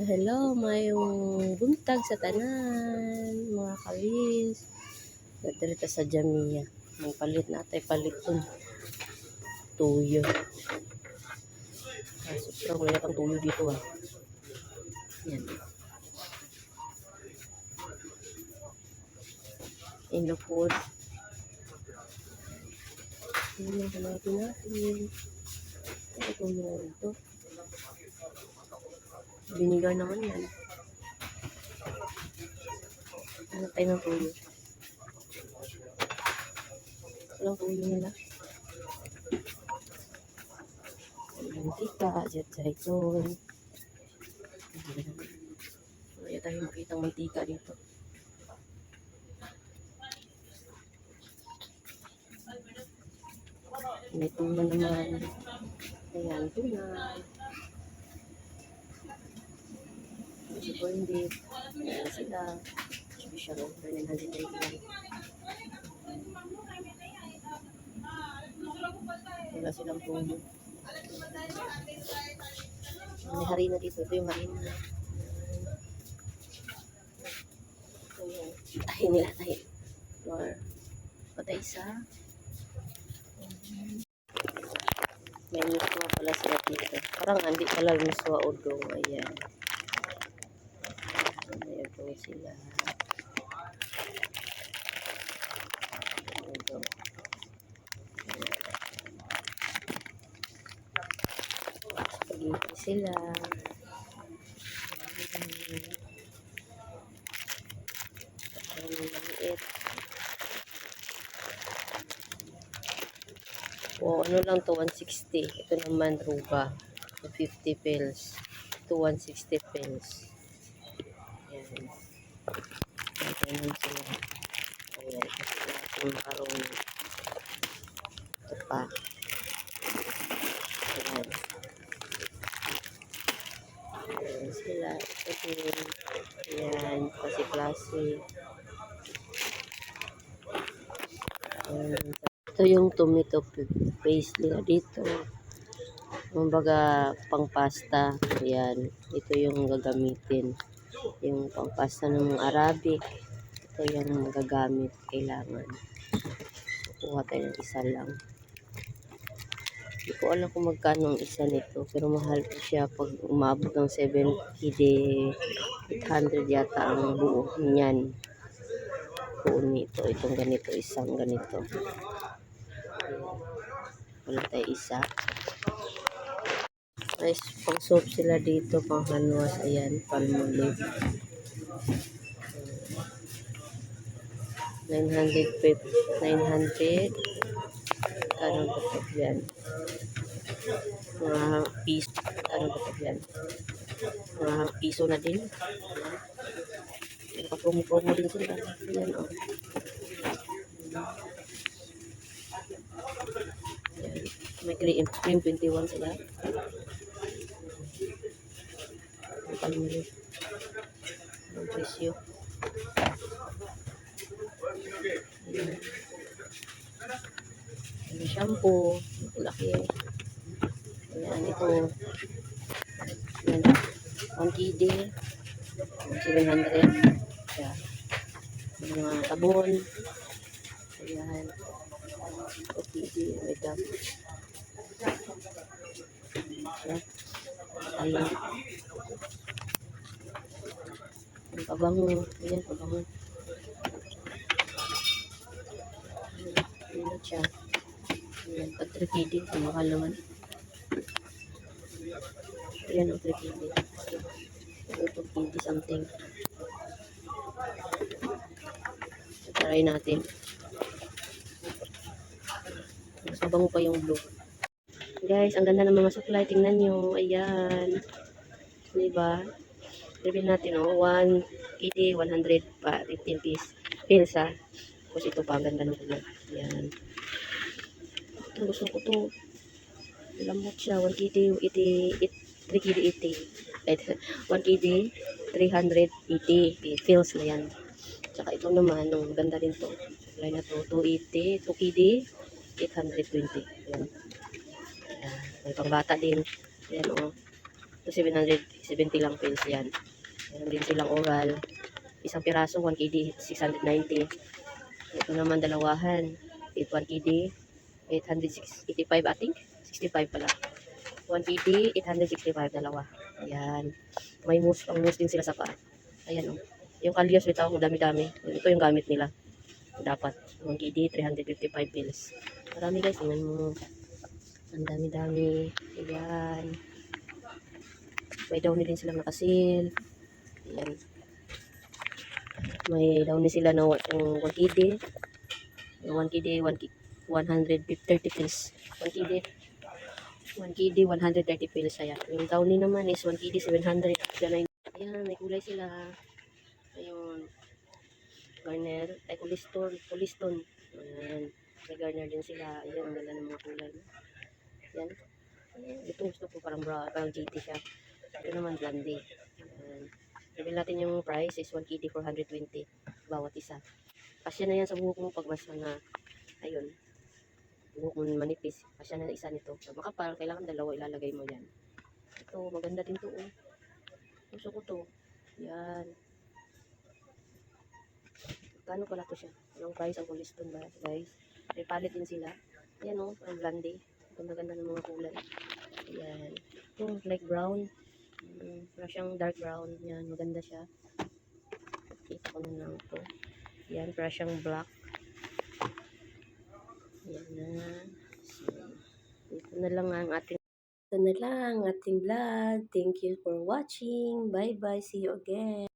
Hello, mayong buntag sa tanan, mga kawis. Nadarita sa Jamia. May palit na tay palit dun. Tuyo. Ah, sobrang wala pang tuyo dito ah. Yan. Yung hanapin natin. Ano tuyo na ito? Binigar naman yan. Ano tayo ng tuyo? Walang tuyo nila. Mantika, jet zaiton. Wala tayo makita mantika dito. May tuna naman. Ayan. Sa corn beef. Ayan sila. Offer ng 100 lang. Wala silang puno. May harina dito. Ito yung harina. Yung tayo nila tayo. Or patay isa. May miswa pala sila dito. Parang hindi pala miswa udong. Ayan. Ayan po sila. Ito. Spaghetti sila. Ang maliit. O, ano lang to, 160. Ito naman, ruba. 50 pills. Ito, 160 pills. Ayan naman sila. Ayan. Ito pa. Ayan. Ayan sila. Ito. Klase-klase. Ayan. Ito yung tomato paste nila dito. Kumbaga, pang pasta. Ayan. Ito yung gagamitin. Yung pang pasta ng Arabic. Ito yung magagamit. Kailangan. Kukuha tayo ng isa lang. Hindi ko alam kung magkano ang isa nito. Pero mahal po siya pag umabot ng 70 de 800 yata ang buo niyan. Buo nito. Itong ganito. Isang ganito. Wala tayo isa. May pang soap sila dito, pang hanwas. Ayan, palmolive. 900 900 ano ba ito yan mga piso ano ba mga piso na din nakapromo-promo din sila yan o oh. May cream, cream 21 sila ang palmolive ang presyo. May shampoo. Laki. Ayan, ito. Ayan. 1 KD. 700. Ayan. Mga sabon. Ayan. 2 KD. Wait up. Ayan. Ayan. Ang pabango. Ayan, pabango. Ayan siya. Ayan, pag 3 KD, ang mahal naman. Ayan 3 KD. Ito 2 KD something. So, try natin. Mas mabango pa yung blue. Guys, ang ganda ng mga supply. Tingnan nyo. Ayan. Diba? Reveal natin, oh. 1 KD, 100 pa. 15 piece. Pills, ha. Tapos ito pa, ang ganda ng kulay. Ayan. Ito, gusto ko to. Lamot siya. 1 KD, 80, 3 KD, 80. Ay, 1 KD, 380. Feels na yan. Tsaka ito naman, no, ganda rin to. Supply na to. 280, 2 KD, 820. Ayan. Ayan. May pangbata din. Ayan. Oh. Ito 700, 70 lang pills yan. Meron din silang oral. Isang piraso, 1 KD, 690. Ito naman dalawahan. 8 1 KD, 885 I think. 65 pala. 1 KD, 865 dalawa. Ayan. May mousse, pang mousse din sila sa paa. Ayan o. Yung Kalios bitaw, dami-dami. Ito yung gamit nila. Dapat. 1 KD, 355 pills. Marami guys, tingnan mo. Ang dami-dami. Ayan. May downy din sila nakasil. Ayan. May downy sila na wa- yung 1 KD. Yung 1 KD, 1 K- 130 pills. 1 KD. 1 KD, 130 pills saya. Yung downy naman is 1 KD, 700. Sila na Ayan, may kulay sila. Ayun. Garner. Ay, kuliston. Kuliston. Ayan. May garner din sila. Ayan, ang ganda ng mga kulay. Ayan. Ito gusto ko parang bra, parang GT siya. Ito naman blondie. Sabihin natin yung price is 1 KD 420 bawat isa. Kasya na yan sa buhok mo pag mas na ayun. Buhok mo manipis. Kasya na isa nito. Sa makapal, kailangan dalawa ilalagay mo yan. Ito, maganda din to. Oh. Gusto ko to. Yan. Kano pala to siya? Anong price ang kuliston ba, guys? May palit din sila. Ayan o, oh, ang blondie. Ganda-ganda ng mga kulay. Ayan. Ito, like brown. Mm, para siyang dark brown. Yan, maganda siya. Kita ko na lang ito. Yan, para siyang black. Yan na. So, ito na lang ang ating ito na lang ang ating vlog. Thank you for watching. Bye-bye. See you again.